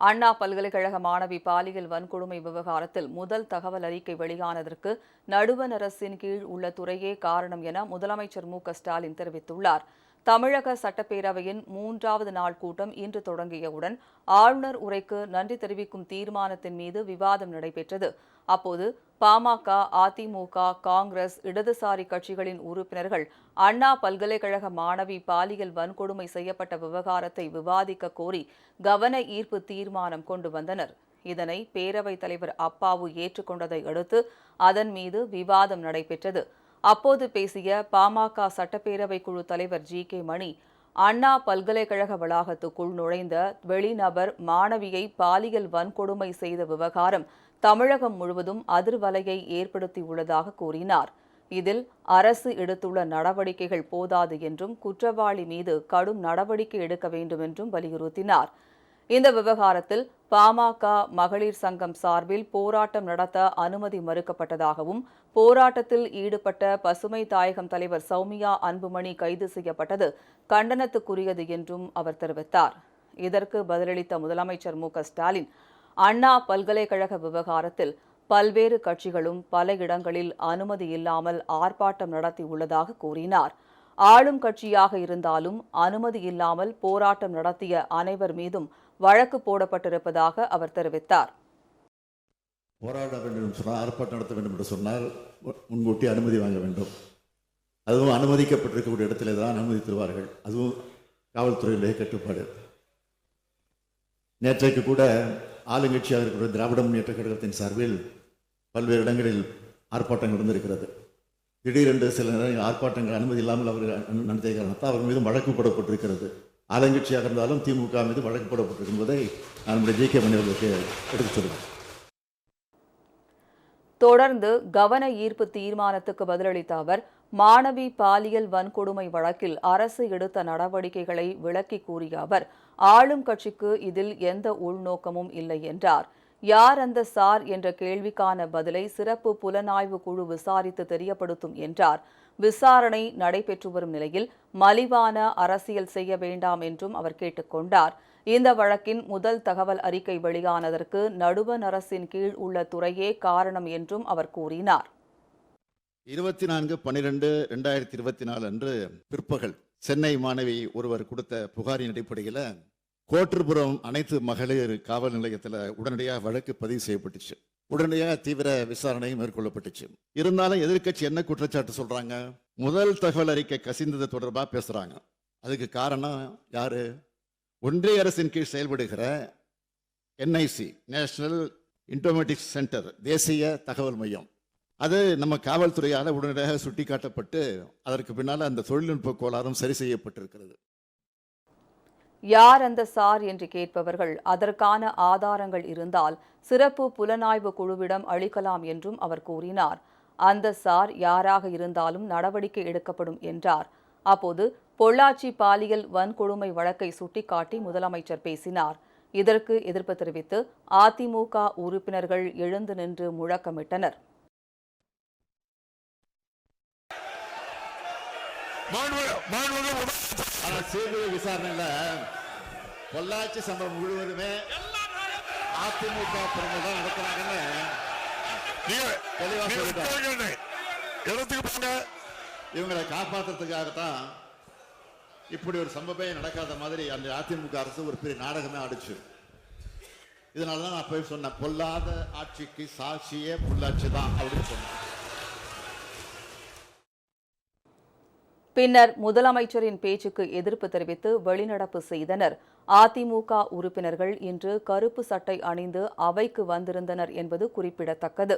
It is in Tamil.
அண்ணா பல்கலைக்கழக மாணவி பாலியல் வன்கொடுமை விவகாரத்தில் முதல் தகவல் அறிக்கை வெளியானதற்கு நடுவண் அரசின் கீழ் உள்ள துறையே காரணம் என முதலமைச்சர் மு க ஸ்டாலின் தெரிவித்துள்ளார். தமிழக சட்டப்பேரவையின் மூன்றாவது நாள் கூட்டம் இன்று தொடங்கியவுடன் ஆளுநர் உரைக்கு நன்றி தெரிவிக்கும் தீர்மானத்தின் மீது விவாதம் நடைபெற்றது. அப்போது பாமக அதிமுக காங்கிரஸ் இடதுசாரி கட்சிகளின் உறுப்பினர்கள் அண்ணா பல்கலைக்கழக மாணவி பாலியல் வன்கொடுமை செய்யப்பட்ட விவகாரத்தை விவாதிக்க கோரி கவன ஈர்ப்பு தீர்மானம் கொண்டு வந்தனர். இதனை பேரவைத் தலைவர் அப்பாவு ஏற்றுக்கொண்டதை அடுத்து அதன் மீது விவாதம் நடைபெற்றது. அப்போது பேசிய பாமக சட்டப்பேரவை குழு தலைவர் ஜி. கே. மணி அண்ணா பல்கலைக்கழக வளாகத்துக்குள் நுழைந்த வெளிநபர் மாணவியை பாலியல் வன்கொடுமை செய்த விவகாரம் தமிழகம் முழுவதும் அதிர்வலையை ஏற்படுத்தியுள்ளதாக கூறினார். இதில் அரசு எடுத்துள்ள நடவடிக்கைகள் போதாது என்றும் குற்றவாளி மீது கடும் நடவடிக்கை எடுக்க வேண்டும் என்றும் வலியுறுத்தினார். இந்த விவகாரத்தில் பாமக மகளிர் சங்கம் சார்பில் போராட்டம் நடத்த அனுமதி மறுக்கப்பட்டதாகவும் போராட்டத்தில் ஈடுபட்ட பசுமை தாயகம் தலைவர் சௌமியா அன்புமணி கைது செய்யப்பட்டது கண்டனத்துக்குரியது என்றும் அவர் தெரிவித்தார். இதற்கு பதிலளித்த முதலமைச்சர் மு ஸ்டாலின் அண்ணா பல்கலைக்கழக விவகாரத்தில் பல்வேறு கட்சிகளும் பல இடங்களில் அனுமதி இல்லாமல் ஆர்ப்பாட்டம் நடத்தியுள்ளதாக கூறினார். ஆளும் கட்சியாக இருந்தாலும் அனுமதி இல்லாமல் போராட்டம் நடத்திய அனைவர் மீதும் வழக்கு போடப்பட்டிருப்பதாக அவர் தெரிவித்தார். போராட வேண்டும் என்று சொன்னால் ஆர்ப்பாட்டம் நடத்த வேண்டும் என்று சொன்னால் முன்கூட்டி அனுமதி வாங்க வேண்டும். அதுவும் அனுமதிக்கப்பட்டிருக்கக்கூடிய இடத்திலே தான் அனுமதி தருவார்கள் அதுவும் காவல்துறையிலேயே கட்டுப்பாடு. நேற்றைக்கு கூட ஆளுங்கட்சியாக இருக்கிற திராவிட முன்னேற்ற கழகத்தின் சார்பில் பல்வேறு இடங்களில் ஆர்ப்பாட்டங்கள் நடந்திருக்கிறது. திடீரென்று சில நேரங்கள் ஆர்ப்பாட்டங்கள் அனுமதி இல்லாமல் அவர் நடத்திய காரணத்தால் அவர் மீதும் வழக்கு போடப்பட்டிருக்கிறது. ஆளுங்கட்சியாக இருந்தாலும் திமுக மீது வழக்கு போடப்பட்டிருக்கும் என்பதை நம்முடைய ஜி கே மணி அவர்களுக்கு எடுத்துச் சொல்கிறேன். தொடர்ந்து கவன ஈர்ப்பு தீர்மானத்துக்கு பதிலளித்த அவர் மாணவி பாலியல் வன்கொடுமை வழக்கில் அரசு எடுத்த நடவடிக்கைகளை விளக்கி கூறிய அவர் ஆளும் கட்சிக்கு இதில் எந்த உள்நோக்கமும் இல்லை என்றார். யார் அந்த சார் என்ற கேள்விக்கான பதிலை சிறப்பு புலனாய்வு குழு விசாரித்து தெரியப்படுத்தும் என்றார். விசாரணை நடைபெற்று வரும் நிலையில் மலிவான அரசியல் செய்ய வேண்டாம் என்றும் அவர் கேட்டுக்கொண்டார். இந்த வழக்கின் முதல் தகவல் அறிக்கை வெளியானதற்கு நடுவண் அரசின் கீழ் உள்ள துறையே காரணம் என்றும் அவர் கூறினார். இருபத்தி நான்கு பன்னிரெண்டு ரெண்டாயிரத்தி இருபத்தி நாலு அன்று பிற்பகல் சென்னை மாணவி ஒருவர் கொடுத்த புகாரின் அடிப்படையில் கோட்டுப்புறம் அனைத்து மகளிர் காவல் நிலையத்தில் உடனடியாக வழக்கு பதிவு செய்யப்பட்டுச்சு. உடனடியாக தீவிர விசாரணை மேற்கொள்ளப்பட்டுச்சு. இருந்தாலும் எதிர்க்கட்சி என்ன குற்றச்சாட்டு சொல்றாங்க? முதல் தகவல் அறிக்கை கசிந்தது தொடர்பாக பேசுறாங்க. அதுக்கு காரணம் யாரு? ஒன்றிய அரசின் கீழ் செயல்படுகிற என்ஐசி நேஷனல் இன்டோமேட்டிக்ஸ் சென்டர் தேசிய தகவல் மையம். அது நம்ம காவல்துறையால் உடனடியாக சுட்டிக்காட்டப்பட்டு அதற்கு பின்னால் அந்த தொழில்நுட்ப கோளாறும் சரி செய்யப்பட்டிருக்கிறது. யார் அந்த சார் என்று கேட்பவர்கள் அதற்கான ஆதாரங்கள் இருந்தால் சிறப்பு புலனாய்வு குழுவிடம் அளிக்கலாம் என்றும் அவர் கூறினார். அந்த சார் யாராக இருந்தாலும் நடவடிக்கை எடுக்கப்படும் என்றார். அப்போது பொள்ளாச்சி பாலியல் வன்கொடுமை வழக்கை சுட்டிக்காட்டி முதலமைச்சர் பேசினார். இதற்கு எதிர்ப்பு தெரிவித்து அதிமுக உறுப்பினர்கள் எழுந்து நின்று முழக்கமிட்டனர். சிபிஐ விசாரணையில் பொள்ளாச்சி சம்பவம் முழுவதுமே அதிமுக பிரமுகர் நடத்துறாங்கன்னு தெளிவா போங்க? இவங்களை காப்பாற்றுறதுக்காகத்தான் இப்படி ஒரு சம்பவமே நடக்காத மாதிரி அந்த அதிமுக அரசு ஒரு பெரிய நாடகமே ஆடிச்சு. இதனால தான் நான் போய் சொன்னேன் பொல்லாத ஆட்சிக்கு சாட்சியே பொள்ளாச்சி தான் அப்படின்னு சொன்னேன். பின்னர் முதலமைச்சரின் பேச்சுக்கு எதிர்ப்பு தெரிவித்து வெளிநடப்பு செய்தனர். அதிமுக உறுப்பினர்கள் இன்று கருப்பு சட்டை அணிந்து அவைக்கு வந்திருந்தனர் என்பது குறிப்பிடத்தக்கது.